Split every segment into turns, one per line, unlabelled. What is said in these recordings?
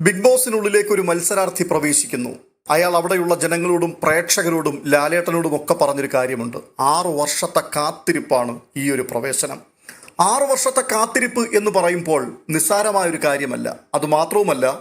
Big ബോസിനുള്ളിലേക്ക് ഒരു മത്സരാർത്ഥി പ്രവേശിക്കുന്നു. അയാൾ അവിടെയുള്ള ജനങ്ങളോടും പ്രേക്ഷകരോടും ലാലേട്ടനോടും ഒക്കെ പറഞ്ഞൊരു കാര്യമുണ്ട്. ആറു വർഷത്തെ കാത്തിരിപ്പാണ് ഈ ഒരു പ്രവേശനം. ആറു വർഷത്തെ കാത്തിരിപ്പ് എന്ന് പറയുമ്പോൾ നിസ്സാരമായൊരു കാര്യമല്ല. അതുമാത്രവുമല്ല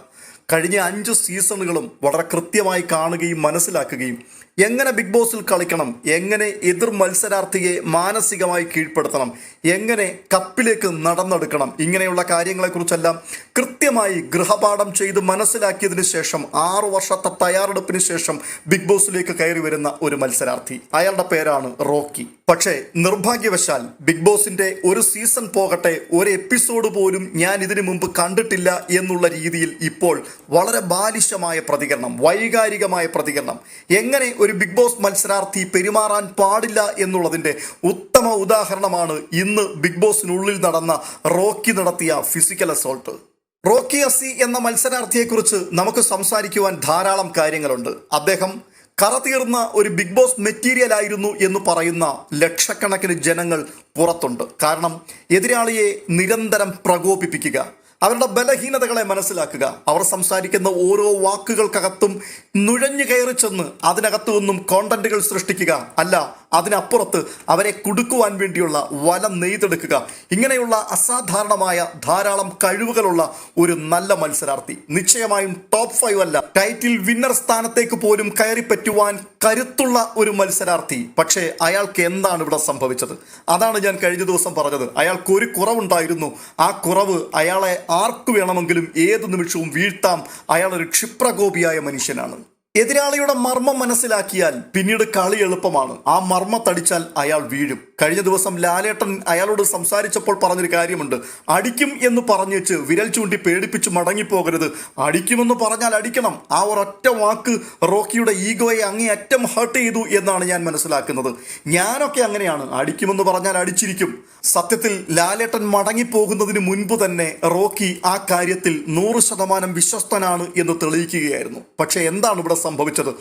കഴിഞ്ഞ അഞ്ച് സീസണുകളും വളരെ കൃത്യമായി കാണുകയും മനസ്സിലാക്കുകയും എങ്ങനെ ബിഗ് ബോസിൽ കളിക്കണം? എങ്ങനെ എതിർ മത്സരാർത്ഥിയെ മാനസികമായി കീഴ്പ്പെടുത്തണം? എങ്ങനെ കപ്പിലേക്ക് നടന്നെടുക്കണം? ഇങ്ങനെയുള്ള കാര്യങ്ങളെക്കുറിച്ചെല്ലാം കൃത്യമായി ഗൃഹപാഠം ചെയ്ത് മനസ്സിലാക്കിയതിന് ശേഷം ആറു വർഷത്തെ തയ്യാറെടുപ്പിന് ശേഷം ബിഗ് ബോസിലേക്ക് കയറി വരുന്ന ഒരു മത്സരാർത്ഥി. അയാളുടെ പേരാണ് റോക്കി. പക്ഷേ നിർഭാഗ്യവശാൽ ബിഗ് ബോസിന്റെ ഒരു സീസൺ പോകട്ടെ ഒരു എപ്പിസോഡ് പോലും ഞാൻ ഇതിനു മുമ്പ് കണ്ടിട്ടില്ല എന്നുള്ള രീതിയിൽ ഇപ്പോൾ വളരെ ബാലിശമായ പ്രതികരണം വൈകാരികമായ പ്രതികരണം. എങ്ങനെ ഒരു ബിഗ് ബോസ് മത്സരാർത്ഥി പെരുമാറാൻ പാടില്ല എന്നുള്ളതിന്റെ ഉത്തമ ഉദാഹരണമാണ് ഇന്ന് ബിഗ് ബോസിനുള്ളിൽ നടന്ന റോക്കി നടത്തിയ ഫിസിക്കൽ അസോൾട്ട് റോക്കി അസി എന്ന മത്സരാർത്ഥിയെക്കുറിച്ച് നമുക്ക് സംസാരിക്കുവാൻ ധാരാളം കാര്യങ്ങളുണ്ട്. അദ്ദേഹം കറതീർന്ന ഒരു ബിഗ് ബോസ് മെറ്റീരിയൽ ആയിരുന്നു എന്ന് പറയുന്ന ലക്ഷക്കണക്കിന് ജനങ്ങൾ പുറത്തുണ്ട്. കാരണം എതിരാളിയെ നിരന്തരം പ്രകോപിപ്പിക്കുക അവരുടെ ബലഹീനതകളെ മനസ്സിലാക്കുക. അവർ സംസാരിക്കുന്ന ഓരോ വാക്കുകൾക്കകത്തും നുഴഞ്ഞു കയറി ചെന്ന് അതിനകത്തു നിന്നും കോണ്ടന്റുകൾ സൃഷ്ടിക്കുക. അല്ല അതിനപ്പുറത്ത് അവരെ കുടുക്കുവാൻ വേണ്ടിയുള്ള വല നെയ്തെടുക്കുക. ഇങ്ങനെയുള്ള അസാധാരണമായ ധാരാളം കഴിവുകളുള്ള ഒരു നല്ല മത്സരാർത്ഥി. നിശ്ചയമായും ടോപ്പ് ഫൈവ് അല്ല. ടൈറ്റിൽ വിന്നർ സ്ഥാനത്തേക്ക് പോലും കയറി പറ്റുവാൻ കരുത്തുള്ള ഒരു മത്സരാർത്ഥി. പക്ഷേ അയാൾക്ക് എന്താണ് ഇവിടെ സംഭവിച്ചത്? അതാണ് ഞാൻ കഴിഞ്ഞ ദിവസം പറഞ്ഞത്. അയാൾക്ക് ഒരു കുറവുണ്ടായിരുന്നു. ആ കുറവ് അയാളെ ആർക്കു വേണമെങ്കിലും ഏത് നിമിഷവും വീഴ്ത്താം. അയാളൊരു ക്ഷിപ്രകോപിയായ മനുഷ്യനാണ്. എതിരാളിയുടെ മർമ്മം മനസ്സിലാക്കിയാൽ പിന്നീട് കളി എളുപ്പമാണ്. ആ മർമ്മത്തടിച്ചാൽ അയാൾ വീഴും. കഴിഞ്ഞ ദിവസം ലാലേട്ടൻ അയാളോട് സംസാരിച്ചപ്പോൾ പറഞ്ഞൊരു കാര്യമുണ്ട്. അടിക്കും എന്ന് പറഞ്ഞു വെച്ച് വിരൽ ചൂണ്ടി പേടിപ്പിച്ച് മടങ്ങിപ്പോകരുത്. അടിക്കുമെന്ന് പറഞ്ഞാൽ അടിക്കണം. ആ ഒരൊറ്റ വാക്ക് റോക്കിയുടെ ഈഗോയെ അങ്ങേയറ്റം ഹേർട്ട് ചെയ്തു എന്നാണ് ഞാൻ മനസ്സിലാക്കുന്നത്. ഞാനൊക്കെ അങ്ങനെയാണ്. അടിക്കുമെന്ന് പറഞ്ഞാൽ അടിച്ചിരിക്കും. സത്യത്തിൽ ലാലേട്ടൻ മടങ്ങിപ്പോകുന്നതിന് മുൻപ് തന്നെ റോക്കി ആ കാര്യത്തിൽ നൂറ് ശതമാനം വിശ്വസ്തനാണ് എന്ന് തെളിയിക്കുകയായിരുന്നു. പക്ഷെ എന്താണ് ഇവിടെ സംഭവിച്ചത്.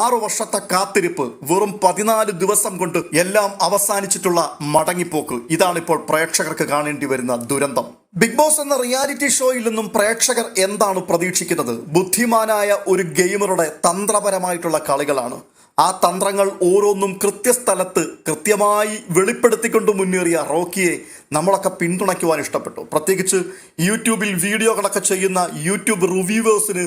ആറു വർഷത്തെ കാത്തിരിപ്പ് വെറും പതിനാല് ദിവസം കൊണ്ട് എല്ലാം അവസാനിച്ചിട്ടുള്ള മടങ്ങിപ്പോക്ക്. ഇതാണ് ഇപ്പോൾ പ്രേക്ഷകർക്ക് കാണേണ്ടി വരുന്ന ദുരന്തം. ബിഗ് ബോസ് എന്ന റിയാലിറ്റി ഷോയിൽ നിന്നും പ്രേക്ഷകർ എന്താണ് പ്രതീക്ഷിക്കുന്നത്? ബുദ്ധിമാനായ ഒരു ഗെയിമറുടെ തന്ത്രപരമായിട്ടുള്ള കളികളാണ്. ആ തന്ത്രങ്ങൾ ഓരോന്നും കൃത്യസ്ഥലത്ത് കൃത്യമായി വെളിപ്പെടുത്തിക്കൊണ്ട് മുന്നേറിയ റോക്കിയെ നമ്മളൊക്കെ പിന്തുണയ്ക്കുവാൻ ഇഷ്ടപ്പെട്ടു. പ്രത്യേകിച്ച് യൂട്യൂബിൽ വീഡിയോകളൊക്കെ ചെയ്യുന്ന യൂട്യൂബ് റിവ്യൂവേഴ്സിന്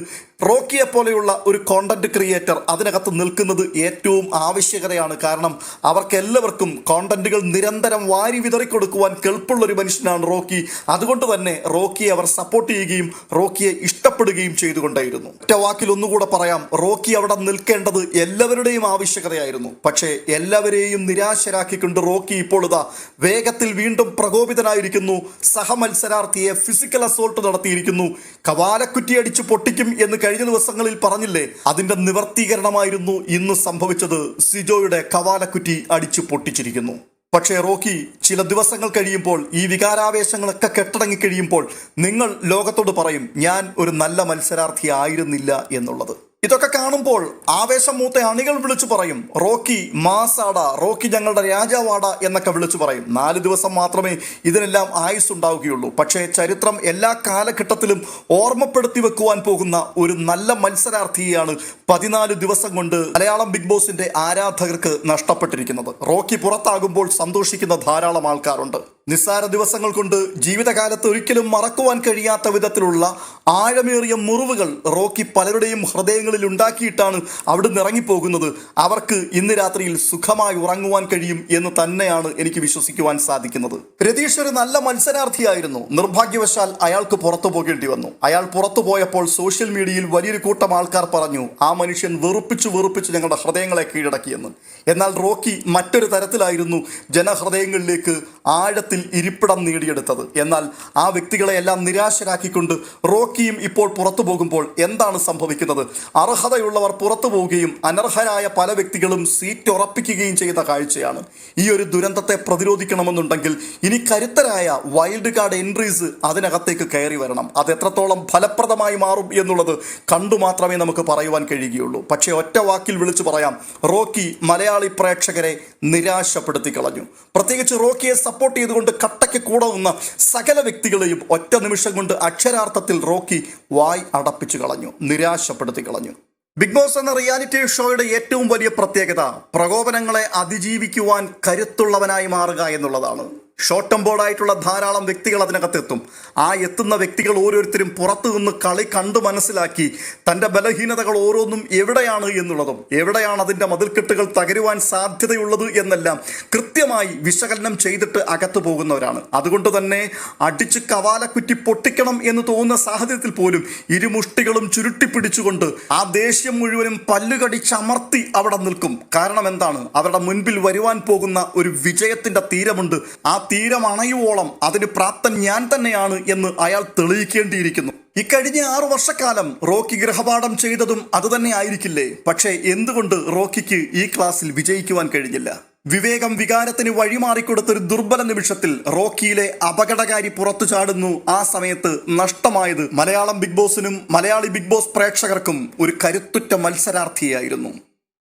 റോക്കിയെ പോലെയുള്ള ഒരു കോണ്ടന്റ് ക്രിയേറ്റർ അതിനകത്ത് നിൽക്കുന്നത് ഏറ്റവും ആവശ്യകതയാണ്. കാരണം അവർക്കെല്ലാവർക്കും കോണ്ടന്റുകൾ നിരന്തരം വാരി വിതറിക്കൊടുക്കുവാൻ കെൽപ്പുള്ള ഒരു മനുഷ്യനാണ് റോക്കി. അതുകൊണ്ട് തന്നെ റോക്കിയെ അവർ സപ്പോർട്ട് ചെയ്യുകയും റോക്കിയെ ഇഷ്ടപ്പെടുകയും ചെയ്തുകൊണ്ടായിരുന്നു. ഒറ്റ വാക്കിൽ ഒന്നുകൂടെ പറയാം. റോക്കി അവിടെ നിൽക്കേണ്ടത് എല്ലാവരുടെയും ആവശ്യകതയായിരുന്നു. പക്ഷേ എല്ലാവരെയും നിരാശരാക്കിക്കൊണ്ട് റോക്കി ഇപ്പോൾ ഇതാ വേഗത്തിൽ വീണ്ടും പ്രകോപിതനായിരിക്കുന്നു. സഹമത്സരാർത്ഥിയെ ഫിസിക്കൽ അസോൾട്ട് നടത്തിയിരിക്കുന്നു. കവാലക്കുറ്റി അടിച്ച് പൊട്ടിക്കും എന്ന് കഴിഞ്ഞ ദിവസങ്ങളിൽ പറഞ്ഞില്ലേ? അതിന്റെ നിവർത്തീകരണമായിരുന്നു ഇന്ന് സംഭവിച്ചത്. സിജോയുടെ കവാലക്കുറ്റി അടിച്ചു പൊട്ടിച്ചിരിക്കുന്നു. പക്ഷേ റോക്കി ചില ദിവസങ്ങൾ കഴിയുമ്പോൾ ഈ വികാരാവേശങ്ങളൊക്കെ കെട്ടടങ്ങി കഴിയുമ്പോൾ നിങ്ങൾ ലോകത്തോട് പറയും ഞാൻ ഒരു നല്ല മത്സരാർത്ഥി ആയിരുന്നില്ല എന്നുള്ളത്. ഇതൊക്കെ കാണുമ്പോൾ ആവേശം മൂത്ത അണികൾ വിളിച്ചു പറയും. റോക്കി മാസാട റോക്കി ഞങ്ങളുടെ രാജാവാട എന്നൊക്കെ വിളിച്ചു പറയും. നാല് ദിവസം മാത്രമേ ഇതിനെല്ലാം ആയുസ് ഉണ്ടാവുകയുള്ളൂ പക്ഷേ ചരിത്രം എല്ലാ കാലഘട്ടത്തിലും ഓർമ്മപ്പെടുത്തി വെക്കുവാൻ പോകുന്ന ഒരു നല്ല മത്സരാർത്ഥിയാണ് പതിനാല് ദിവസം കൊണ്ട് മലയാളം ബിഗ് ബോസിന്റെ ആരാധകർക്ക് നഷ്ടപ്പെട്ടിരിക്കുന്നത്. റോക്കി പുറത്താകുമ്പോൾ സന്തോഷിക്കുന്ന ധാരാളം ആൾക്കാരുണ്ട്. നിസ്സാര ദിവസങ്ങൾ കൊണ്ട് ജീവിതകാലത്ത് ഒരിക്കലും മറക്കുവാൻ കഴിയാത്ത വിധത്തിലുള്ള ആഴമേറിയ മുറിവുകൾ റോക്കി പലരുടെയും ഹൃദയങ്ങളിൽ ഉണ്ടാക്കിയിട്ടാണ് അവിടുന്ന് ഇറങ്ങിപ്പോകുന്നത്. അവർക്ക് ഇന്ന് രാത്രിയിൽ സുഖമായി ഉറങ്ങുവാൻ കഴിയും എന്ന് തന്നെയാണ് എനിക്ക് വിശ്വസിക്കുവാൻ സാധിക്കുന്നത്. രതീഷ് ഒരു നല്ല മത്സരാർത്ഥിയായിരുന്നു. നിർഭാഗ്യവശാൽ അയാൾക്ക് പുറത്തു പോകേണ്ടി വന്നു. അയാൾ പുറത്തു പോയപ്പോൾ സോഷ്യൽ മീഡിയയിൽ വലിയൊരു കൂട്ടം ആൾക്കാർ പറഞ്ഞു ആ മനുഷ്യൻ വെറുപ്പിച്ച് വെറുപ്പിച്ച് ഞങ്ങളുടെ ഹൃദയങ്ങളെ കീഴടക്കിയെന്ന്. എന്നാൽ റോക്കി മറ്റൊരു തരത്തിലായിരുന്നു ജനഹൃദയങ്ങളിലേക്ക് ആഴത്തിൽ ഇരിപ്പിടം നേടിയെടുത്തത്. എന്നാൽ ആ വ്യക്തികളെയെല്ലാം നിരാശരാക്കിക്കൊണ്ട് റോക്കിയും ഇപ്പോൾ പുറത്തു പോകുമ്പോൾ എന്താണ് സംഭവിക്കുന്നത്? അർഹതയുള്ളവർ പുറത്തു പോവുകയും അനർഹരായ പല വ്യക്തികളും സീറ്റ് ഉറപ്പിക്കുകയും ചെയ്ത കാഴ്ചയാണ്. ഈ ഒരു ദുരന്തത്തെ പ്രതിരോധിക്കണമെന്നുണ്ടെങ്കിൽ ഇനി കരുത്തരായ വൈൽഡ് കാർഡ് എൻട്രീസ് അതിനകത്തേക്ക് കയറി വരണം. അത് എത്രത്തോളം ഫലപ്രദമായി മാറും എന്നുള്ളത് കണ്ടു മാത്രമേ നമുക്ക് പറയുവാൻ കഴിയുകയുള്ളൂ. പക്ഷേ ഒറ്റ വാക്കിൽ വിളിച്ചു പറയാം. റോക്കി മലയാളി പ്രേക്ഷകരെ നിരാശപ്പെടുത്തി കളഞ്ഞു പ്രത്യേകിച്ച് റോക്കിയെ സപ്പോർട്ട് ചെയ്തുകൊണ്ട് കൊണ്ട് കട്ടയ്ക്ക് കൂടെ സകല വ്യക്തികളെയും ഒറ്റ നിമിഷം കൊണ്ട് അക്ഷരാർത്ഥത്തിൽ റോക്കി വായ് അടപ്പിച്ചു കളഞ്ഞു നിരാശപ്പെടുത്തി കളഞ്ഞു. ബിഗ് ബോസ് എന്ന റിയാലിറ്റി ഷോയുടെ ഏറ്റവും വലിയ പ്രത്യേകത പ്രകോപനങ്ങളെ അതിജീവിക്കുവാൻ കരുത്തുള്ളവനായി മാറുക എന്നുള്ളതാണ്. ഷോർട്ട് ടെമ്പോർഡായിട്ടുള്ള ധാരാളം വ്യക്തികൾ അതിനകത്തെത്തും. ആ എത്തുന്ന വ്യക്തികൾ ഓരോരുത്തരും പുറത്തു നിന്ന് കളി കണ്ടു മനസ്സിലാക്കി തന്റെ ബലഹീനതകൾ ഓരോന്നും എവിടെയാണ് എന്നുള്ളതും എവിടെയാണ് അതിന്റെ മതിൽക്കെട്ടുകൾ തകരുവാൻ സാധ്യതയുള്ളത് എന്നെല്ലാം കൃത്യമായി വിശകലനം ചെയ്തിട്ട് അകത്തു പോകുന്നവരാണ്. അതുകൊണ്ട് തന്നെ അടിച്ച് കവാലക്കുറ്റി പൊട്ടിക്കണം എന്ന് തോന്നുന്ന സാഹചര്യത്തിൽ പോലും ഇരുമുഷ്ടികളും ചുരുട്ടിപ്പിടിച്ചുകൊണ്ട് ആ ദേഷ്യം മുഴുവനും പല്ലുകടിച്ചമർത്തി അവിടെ നിൽക്കും. കാരണം എന്താണ്? അവരുടെ മുൻപിൽ വരുവാൻ പോകുന്ന ഒരു വിജയത്തിന്റെ തീരമുണ്ട്. ആ തീരം അണയുവോളം അതിന് പ്രാപ്തൻ ഞാൻ തന്നെയാണ് എന്ന് അയാൾ തെളിയിക്കേണ്ടിയിരിക്കുന്നു. ഇക്കഴിഞ്ഞ ആറു വർഷക്കാലം റോക്കി ഗൃഹപാഠം ചെയ്തതും അതുതന്നെ ആയിരിക്കില്ലേ? പക്ഷേ എന്തുകൊണ്ട് റോക്കിക്ക് ഈ ക്ലാസ്സിൽ വിജയിക്കുവാൻ കഴിഞ്ഞില്ല? വിവേകം വികാരത്തിന് വഴിമാറിക്കൊടുത്തൊരു ദുർബല നിമിഷത്തിൽ റോക്കിയിലെ അപകടകാരി പുറത്തു ചാടുന്നു. ആ സമയത്ത് നഷ്ടമായത് മലയാളം ബിഗ് ബോസിനും മലയാളി ബിഗ് ബോസ് പ്രേക്ഷകർക്കും ഒരു കരുത്തുറ്റ മത്സരാർത്ഥിയായിരുന്നു.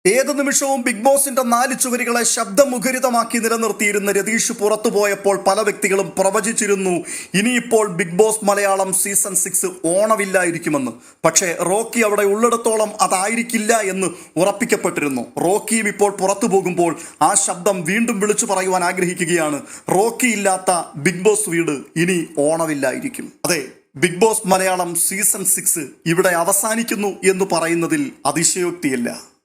ഏതു നിമിഷവും ബിഗ് ബോസിന്റെ നാല് ചുവരുകളെ ശബ്ദമുഖരിതമാക്കി നിലനിർത്തിയിരുന്ന രതീഷ് പുറത്തു പോയപ്പോൾ പല വ്യക്തികളും പ്രവചിച്ചിരുന്നു ഇനിയിപ്പോൾ big boss Malayalam season six ഓണമില്ലായിരിക്കുമെന്ന്. പക്ഷേ റോക്കി അവിടെ ഉള്ളിടത്തോളം അതായിരിക്കില്ല എന്ന് ഉറപ്പിക്കപ്പെട്ടിരുന്നു. റോക്കിയും ഇപ്പോൾ പുറത്തു പോകുമ്പോൾ ആ ശബ്ദം വീണ്ടും വിളിച്ചു പറയുവാൻ ആഗ്രഹിക്കുകയാണ്. റോക്കി ഇല്ലാത്ത ബിഗ് ബോസ് വീട് ഇനി ഓണമില്ലായിരിക്കും. അതെ big boss Malayalam season six ഇവിടെ അവസാനിക്കുന്നു എന്ന് പറയുന്നതിൽ അതിശയോക്തിയില്ല.